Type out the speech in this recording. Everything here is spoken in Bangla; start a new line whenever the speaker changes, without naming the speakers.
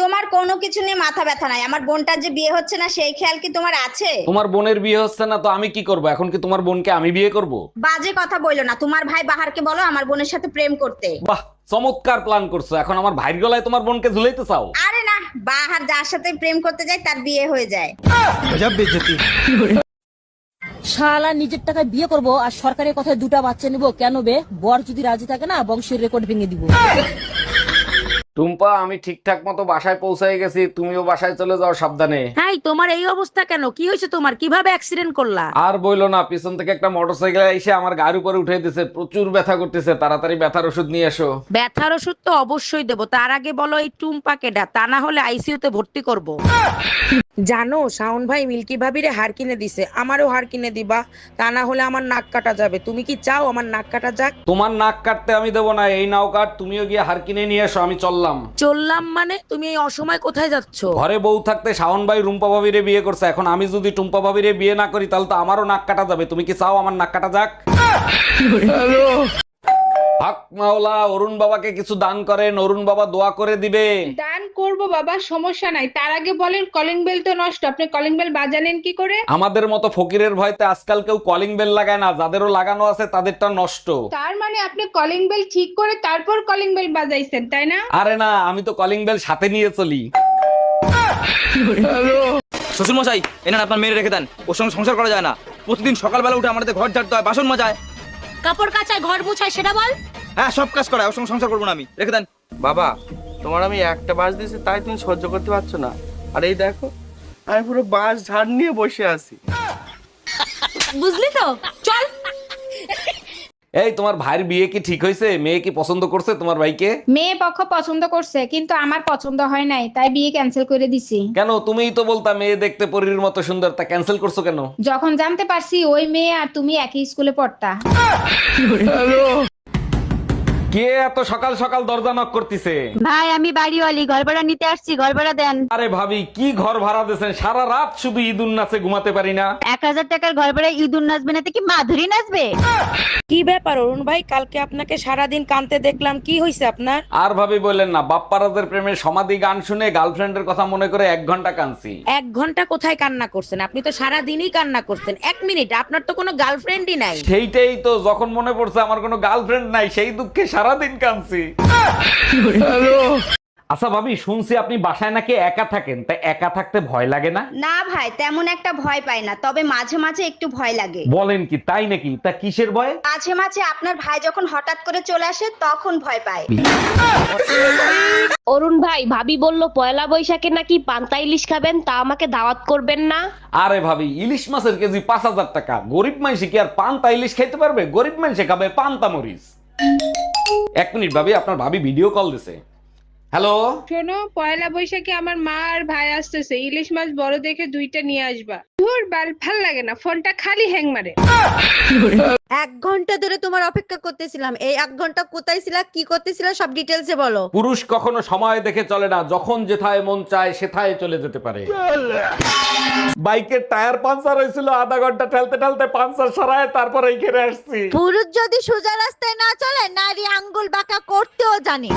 তোমার কোনো কিছু নিয়ে মাথা ব্যথা নাই। আমার বোনটার যে বিয়ে হচ্ছে না সেই খেয়াল কি তোমার আছে?
তোমার বোনের বিয়ে হচ্ছে না তো আমি কি করব? এখন কি তোমার বোনকে আমি বিয়ে করব?
বাজে কথা বইলো না। তোমার ভাই বাহারকে বলো আমার বোনের সাথে প্রেম করতে।
বাহ চমৎকার প্ল্যান করছ। এখন আমার ভাইয়ের গলায় তোমার বোনকে ঝুলাইতে চাও?
আরে না বাহার যার সাথে প্রেম করতে যায় তার বিয়ে হয়ে যায়।
শালা নিজের টাকায় বিয়ে করব আর সরকারের কথায় দুটা বাচ্চা নিব কেন বে? বর যদি রাজি থাকে না বংশের রেকর্ড ভেঙে দিব।
টুম্পা আমি ঠিকঠাক মতো বাসায় পৌঁছায় গেছি তুমিও বাসায় চলে যাও সাবধানে।
হাই তোমার এই অবস্থা কেন? কি হয়েছে তোমার? কীভাবে অ্যাক্সিডেন্ট করলা?
আর বইলো না পিছন থেকে একটা মোটরসাইকেল এসে আমার গাড়ির উপরে উঠে দিয়েছে প্রচুর ব্যথা করতেছে তাড়াতাড়ি ব্যথার ওষুধ নিয়ে এসো।
ব্যথার ওষুধ তো অবশ্যই দেবো তার আগে বলো এই টুম্পাকে ডা তা না হলে আইসিইউতে ভর্তি করব। জানো শাওন ভাই মিল্কি ভাবিরে হার কিনে দিছে। আমারও হার কিনে দিবা তা না হলে আমার নাক কাটা যাবে। তুমি কি চাও আমার নাক কাটা যাক?
তোমার নাক কাটতে আমি দেবো না এই নাও কাট তুমিও গিয়ে হার কিনে নিয়ে এসো আমি চললাম।
চললাম মানে? তুমি এই অসময় কোথায় যাচ্ছ?
ঘরে বউ থাকতে শাওন ভাই রুম্পা ভাবিরে বিয়ে করছে এখন আমি যদি টুম্পা ভাবিরে বিয়ে না করি তাহলে তো আমারও নাক কাটা যাবে। তুমি কি চাও আমার নাক কাটা যাক? মাওলা অরুণ বাবাকে কিছু দান করেন অরুণ বাবা দোয়া করে দিবে।
দান করব বাবা সমস্যা নাই। তার আগে বলেন কলিং বেল তো নষ্ট। আপনি কলিং বেল বাজালেন কি করে?
আমাদের মতো ফকিরের ভয়তে আজকাল কেউ কলিং বেল লাগায় না যাদেরও লাগানো আছে তাদেরটা নষ্ট।
তার মানে আপনি কলিং বেল ঠিক করে তারপর কলিং বেল বাজাইছেন তাই না?
আরে না আমি তো কলিং বেল সাথে নিয়ে চলি।
শ্বশুর মশাই এনার আপনার মেরে রেখে দেন। ওর সঙ্গে সংসার করা যায় না। প্রতিদিন সকালবেলা উঠে আমাদের ঘর ঝাড়তে হয় বাসন মাজায়।
কাপড় কাচায় ঘর মুছায় সেটা বল।
হ্যাঁ সব কাজ করায় ওর সঙ্গে সংসার করব না আমি। রেখে দেন।
বাবা তোমার আমি একটা বাস দিয়েছি তাই তুমি সহ্য করতে পারছ না। আর এই দেখো আমি পুরো বাস ঝাড় নিয়ে বসে আছি।
বুঝলি তো? চল।
এই তোমার ভাইয়ের বিয়ে কি ঠিক হয়েছে? মেয়ে কি পছন্দ করছে তোমার ভাইকে?
মেয়ে পক্ষ পছন্দ করছে কিন্তু আমার পছন্দ হয় নাই তাই বিয়ে ক্যান্সেল করে দিছি।
কেন? তুমিই তো বলতা মেয়ে দেখতে পরীর মতো সুন্দর তা ক্যান্সেল করছ কেন?
যখন জানতে পারছি ওই মেয়ে আর তুমি একই স্কুলে পড়তা।
কে এত সকাল সকাল দরজা নক করতেছে?
ভাই আমি বাড়িওয়ালি ঘর ভাড়া নিতে আসছি ঘর ভাড়া দেন।
আরে ভাবি কি ঘর ভাড়া দিয়েছেন? সারা রাত শুধু ঈদ উন্নাসে ঘুমাতে পারি না।
এক হাজার টাকার ঘর ভাড়া ইঁদুর নাচবে না তো কি মাধুরী নাচবে?
কি ব্যাপার অরুণ ভাই কালকে আপনাকে সারাদিন কানতে দেখলাম কি হয়েছে আপনার?
আর ভাবি বললেন না বাপ্পারাজের প্রেমের সমাধি গান শুনে গার্লফ্রেন্ডের কথা মনে করে এক ঘণ্টা কানছি
এক ঘণ্টা কোথায় কান্না করছেন? আপনি তো সারা দিনই কান্না করছেন। এক মিনিট আপনার তো কোনো গার্লফ্রেন্ডই নাই।
সেইটাই তো যখন মনে পড়ছে আমার কোনো গার্লফ্রেন্ড নাই সেই দুঃখে সারাদিন কানছি আচ্ছা ভাবি শুনছি আপনি বাসায় নাকি একা থাকেন তাই একা থাকতে ভয় লাগে না?
না ভাই তেমন একটা ভয় পাই না তবে মাঝে মাঝে একটু ভয় লাগে।
বলেন কি তাই নাকি? তা কিসের ভয়?
মাঝে মাঝে আপনার ভাই যখন হঠাৎ করে চলে আসে তখন ভয় পায়।
অরুণ ভাই ভাবি বলল পয়লা বৈশাখে নাকি পান্তা ইলিশ খাবেন তা আমাকে দাওয়াত করবেন না।
আরে ভাবি ইলিশ মাছের কেজি পাঁচ হাজার টাকা। গরিব মানুষে কি আর পান্তা ইলিশ খেতে পারবে? গরিব মানুষে খাবে পান্তা মরিচ। এক মিনিট ভাবি আপনার ভাবি ভিডিও কল দিছে। হ্যালো
শোনো পয়লা বৈশাখে আমার মা আর ভাই আসতেছে। ইলিশ মাছ বড় দেখে দুইটা নিয়ে আসবা। তোর বাল ভালো লাগে না। ফোনটা খালি হ্যাং মারে।
ঘণ্টা ধরে তোমার অপেক্ষা করতেছিলাম। এই এক ঘণ্টা কোথায় ছিলা কি করতেছিলা সব ডিটেলসে বলো।
পুরুষ কখনো সময় দেখে চলে না যখন যেথায় মন চায় সেথায় চলে যেতে পারে। বাইকের টায়ার পাঞ্চার হয়েছিল আধা ঘণ্টা ঠেলতে ঠেলতে পাঞ্চার সরায় তারপর এইখানে আসছি।
পুরুষ যদি সোজা রাস্তায় না চলে নারী আঙ্গুল বাঁকা করতেও জানে।